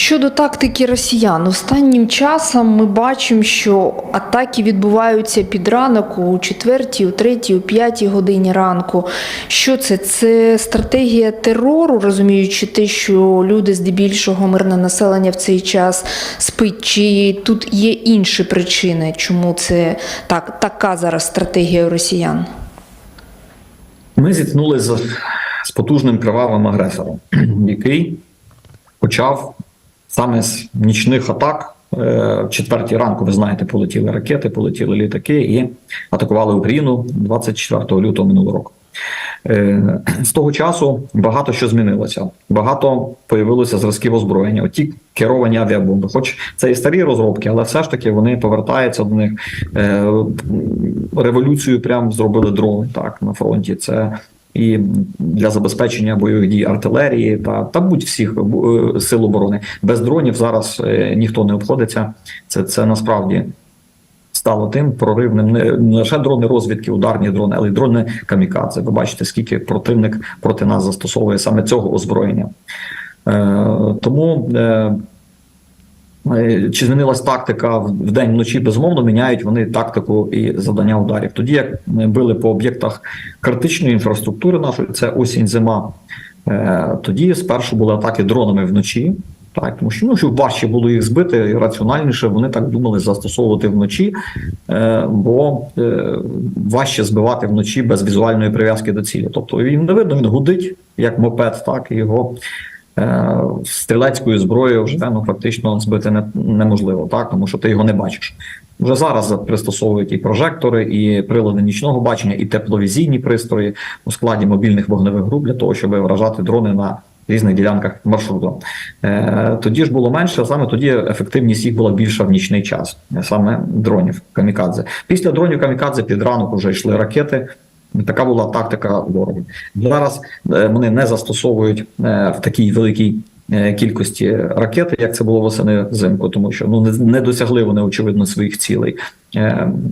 Щодо тактики росіян, останнім часом ми бачимо, що атаки відбуваються під ранок у 4, у 3, у 5 годині ранку. Що це? Це стратегія терору, розуміючи те, що люди здебільшого мирне населення в цей час спить. Чи тут є інші причини, чому це так, така зараз стратегія росіян? Ми зіткнулися з, з потужним кривавим агресором, який почав саме з нічних атак. Е, В четвертій ранку, ви знаєте, полетіли ракети, полетіли літаки і атакували Україну 24 лютого минулого року. Е, З того часу багато що змінилося. Багато появилося зразків озброєння. Оті керовані авіабомби. Хоч це і старі розробки, але все ж таки вони повертаються до них. Е, Революцію прям зробили дрони так на фронті. Це і для забезпечення бойових дій артилерії та, та будь-всіх е, сил оборони. Без дронів зараз е, ніхто не обходиться. Це, це насправді стало тим проривним не, не лише дрони розвідки, ударні дрони, але й дрони камікадзе. Ви бачите, скільки противник проти нас застосовує саме цього озброєння. Е, тому е, чи змінилась тактика в день вночі? Безумовно, міняють вони тактику і завдання ударів. Тоді як били по об'єктах критичної інфраструктури нашої, це осінь, зима. е, Тоді спершу були атаки дронами вночі. Так, тому що ну щоб важче було їх збити, і раціональніше вони так думали застосовувати вночі, е, бо е, важче збивати вночі без візуальної прив'язки до цілі. Тобто він не видно, він гудить як мопед, так і його е, стрілецькою зброєю вже ну, фактично збити не, неможливо, так тому що ти його не бачиш. Вже зараз пристосовують і прожектори, і прилади нічного бачення, і тепловізійні пристрої у складі мобільних вогневих груп для того, щоб вражати дрони на різних ділянках маршруту. Е, тоді ж було менше, саме тоді ефективність їх була більша в нічний час, е, саме дронів камікадзе. Після дронів камікадзе під ранок вже йшли ракети. Така була тактика ворогу. Зараз е, вони не застосовують е, в такій великій е, кількості ракети, як це було восени взимку, тому що ну не, не досягли вони очевидно своїх цілей.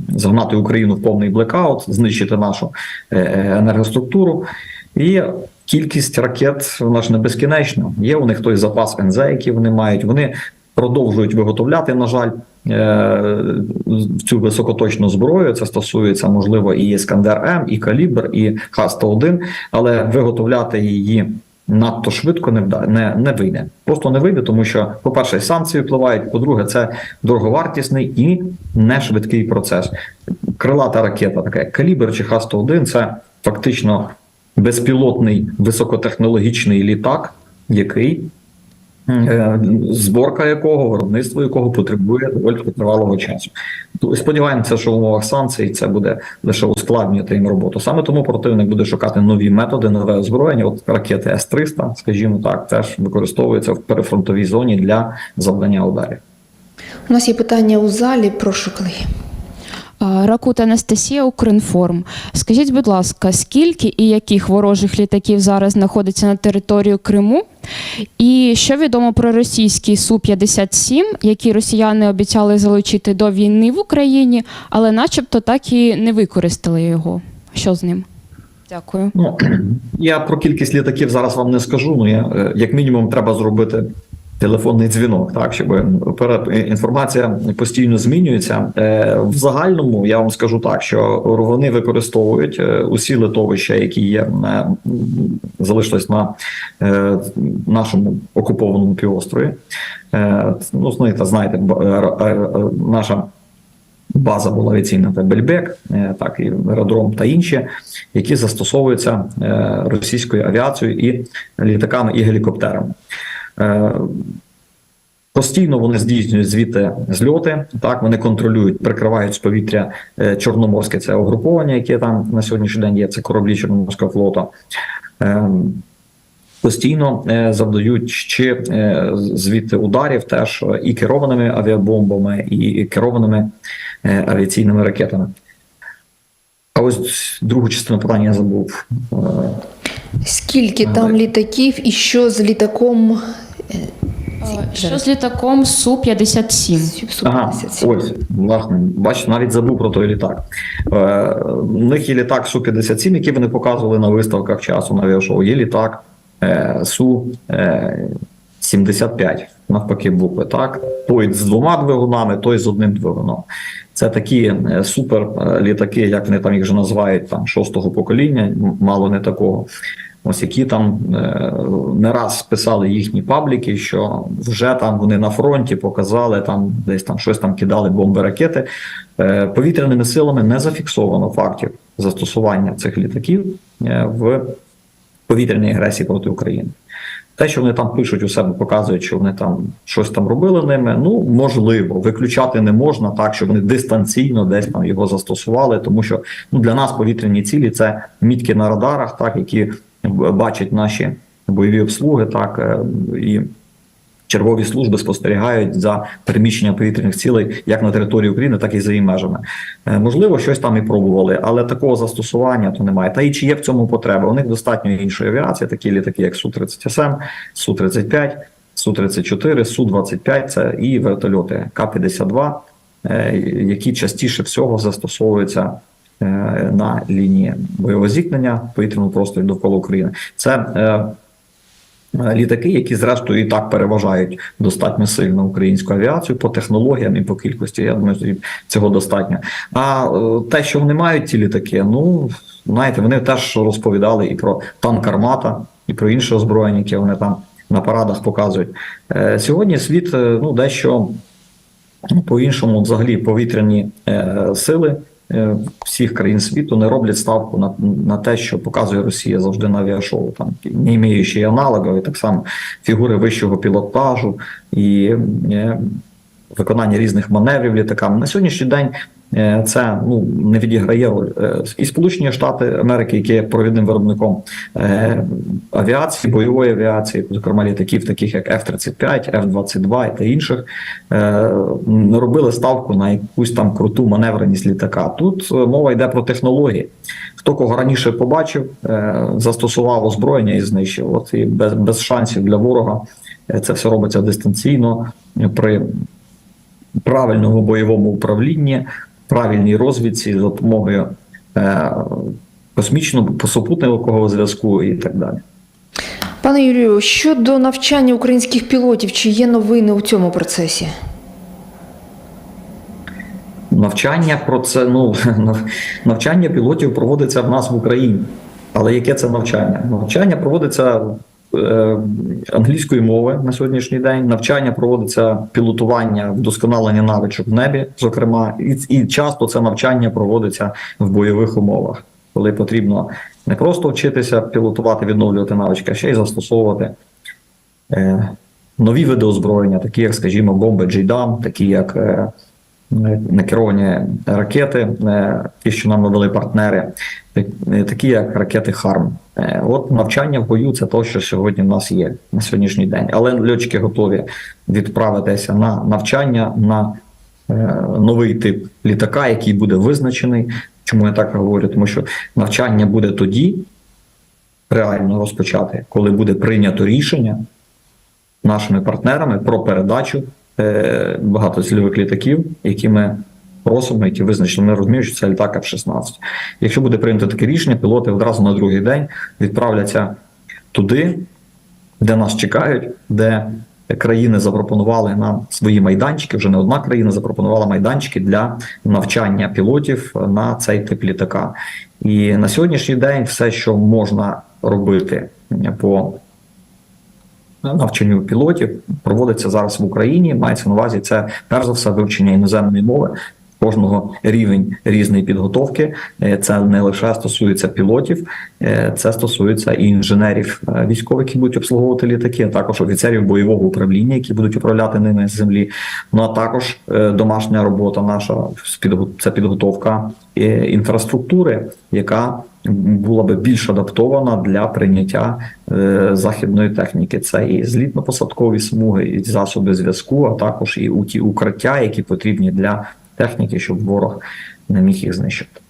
Загнати Україну в повний блекаут, знищити нашу енергоструктуру і. Кількість ракет вона ж не безкінечна. Є у них той запас НЗ, який вони мають. Вони продовжують виготовляти, на жаль, е, цю високоточну зброю. Це стосується, можливо, і Іскандер М, і Калібр, і Х-101, але виготовляти її надто швидко не вда не, не вийде. Просто не вийде, тому що, по-перше, санкції впливають. По-друге, це дороговартісний і не швидкий процес. Крилата ракета, така як Калібр чи Х-101, це фактично безпілотний високотехнологічний літак, який зборка якого, виробництво якого потребує доволі тривалого часу. Сподіваємося, що в умовах санкцій це буде лише ускладнювати їм роботу. Саме тому противник буде шукати нові методи, нове озброєння. От ракети С-300, скажімо так, теж використовуються в перефронтовій зоні для завдання ударів. У нас є питання у залі. Прошу колеги. А, Ракут Анастасія Укрінформ. Скажіть, будь ласка, скільки і яких ворожих літаків зараз знаходиться на території Криму? І що відомо про російський Су-57, який росіяни обіцяли залучити до війни в Україні, але начебто так і не використали його. Що з ним? Дякую. Ну я про кількість літаків зараз вам не скажу. Ну я е, як мінімум треба зробити телефонний дзвінок, так щоб пере- інформація постійно змінюється. Е, В загальному я вам скажу так, що вони використовують е, усі литовища, які є залишились на е, нашому окупованому півострові. Е, Ну, знаєте, знаєте, е, е, е, наша. База була авіаційна та Бельбек, е, так і аеродром та інші, які застосовуються е, російською авіацією і літаками і гелікоптерами. Е, Постійно вони здійснюють звідти зльоти. Так вони контролюють, прикривають з повітря е, Чорноморське це угруповання, яке там на сьогоднішній день є. Це кораблі Чорноморського флоту. Е, Постійно завдають ще звідти ударів теж і керованими авіабомбами, і керованими авіаційними ракетами. А ось другу частину питання я забув. Скільки там літаків і що з літаком? Е, Що з літаком Су-57? Ага, ось, власне, бачите, навіть забув про той літак. Е, у них є літак Су-57, який вони показували на виставках часу на авіашоу. Є літак е, Су-75. навпаки букви. Так, той з двома двигунами, той з одним двигуном. Це такі е, супер е, літаки, як вони там їх вже називають, там шостого покоління, мало не такого. Ось які там е, не раз писали їхні пабліки, що вже там вони на фронті показали, там десь там щось там кидали бомби ракети. Е, повітряними силами не зафіксовано фактів застосування цих літаків е, в повітряній агресії проти України. Те, що вони там пишуть у себе, показують, що вони там щось там робили ними. Ну можливо, виключати не можна так, що вони дистанційно десь там його застосували, тому що ну для нас повітряні цілі це мітки на радарах, так які бачать наші бойові обслуги, так е, і. Чергові служби спостерігають за переміщенням повітряних цілей як на території України, так і за її межами. Е, Можливо, щось там і пробували, але такого застосування то немає. Та і чи є в цьому потреба? У них достатньо іншої авіації, такі літаки, як Су-37, Су-35, Су-34, Су-25, це і вертольоти К-52, е, які частіше всього застосовуються на лінії бойового зіткнення в повітряному просторі довкола України. Це е, Е, літаки, які зрештою і так переважають достатньо сильно українську авіацію по технологіям і по кількості. Я думаю, цього достатньо. А е, те, що вони мають ці літаки, ну знаєте, вони теж розповідали і про танк Армата, і про інше озброєння, яке вони там на парадах показують. Е, Сьогодні світ е, ну дещо ну, по-іншому, взагалі, повітряні е, сили е, всіх країн світу не роблять ставку на, на те, що показує Росія завжди на авіашоу, там не іміючи аналогів, і так само фігури вищого пілотажу. І е, виконання різних маневрів літаками. На сьогоднішній день е, це ну не відіграє роль. Е, І Сполучені Штати Америки, які є провідним виробником е, авіації, бойової авіації, зокрема літаків, таких як F-35, F-22 та інших, робили ставку на якусь там круту маневреність літака. Тут мова йде про технології. Хто кого раніше побачив, застосував озброєння і знищив. От і без, без шансів для ворога це все робиться дистанційно при правильному бойовому управлінні, правильній розвідці за допомогою е, космічного супутникового зв'язку і так далі. Пане Юрію, щодо навчання українських пілотів, чи є новини у цьому процесі? Навчання про це ну навчання пілотів проводиться в нас в Україні. Але яке це навчання? Навчання проводиться англійської мови на сьогоднішній день. Навчання проводиться пілотування, вдосконалення навичок в небі, зокрема, і, і часто це навчання проводиться в бойових умовах, коли потрібно не просто вчитися пілотувати, відновлювати навички, а ще й застосовувати е, нові види озброєння, такі як, скажімо, бомби JDAM, такі як некеровані ракети, е, ті, що нам надали партнери, е, такі як ракети ХАРМ. Е, От навчання в бою це те, що сьогодні в нас є на сьогоднішній день. Але льотчики готові відправитися на навчання на новий тип літака, який буде визначений. Чому я так говорю? Тому що навчання буде тоді реально розпочати, коли буде прийнято рішення нашими партнерами про передачу е, багатоцільових літаків, які ми просимо, які визначені. Ми розуміємо, що це літак F-16. Якщо буде прийнято таке рішення, пілоти одразу на другий день відправляться туди, де нас чекають, де країни запропонували нам свої майданчики. Вже не одна країна запропонувала майданчики для навчання пілотів на цей тип літака. І на сьогоднішній день все, що можна робити по навчанню пілотів проводиться зараз в Україні. Мається на увазі це перш за все вивчення іноземної мови. Кожного рівень різної підготовки. Е, Це не лише стосується пілотів, е, це стосується і інженерів е, військових, які будуть обслуговувати літаки, а також офіцерів бойового управління, які будуть управляти ними з землі. Ну а також домашня робота наша це підготовка інфраструктури, яка була би більш адаптована для прийняття е, західної техніки. Це і злітно-посадкові смуги, і засоби зв'язку, а також і ті укриття, які потрібні для техніки, щоб ворог не міг їх знищити.